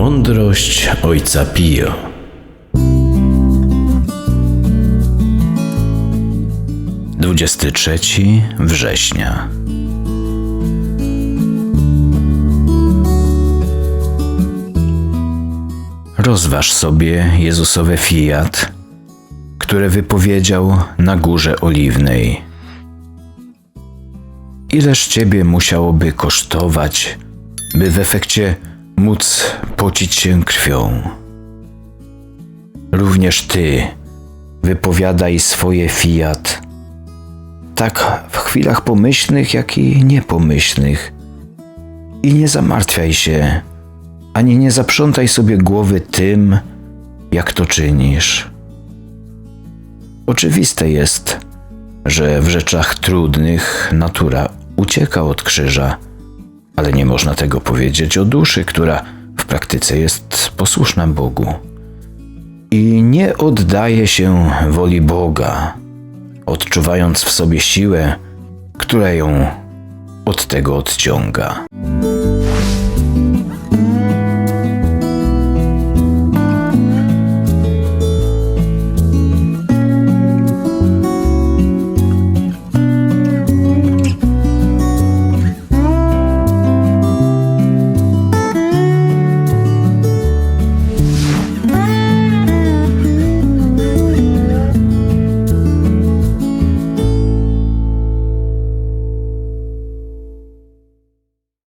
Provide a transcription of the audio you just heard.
Mądrość ojca Pio. Dwudziesty trzeci września. Rozważ sobie Jezusowe fiat, które wypowiedział na górze oliwnej. Ileż ciebie musiałoby kosztować, by w efekcie móc pocić się krwią? Również ty wypowiadaj swoje fiat, tak w chwilach pomyślnych, jak i niepomyślnych. I nie zamartwiaj się, ani nie zaprzątaj sobie głowy tym, jak to czynisz. Oczywiste jest, że w rzeczach trudnych natura ucieka od krzyża, ale nie można tego powiedzieć o duszy, która w praktyce jest posłuszna Bogu i nie oddaje się woli Boga, odczuwając w sobie siłę, która ją od tego odciąga.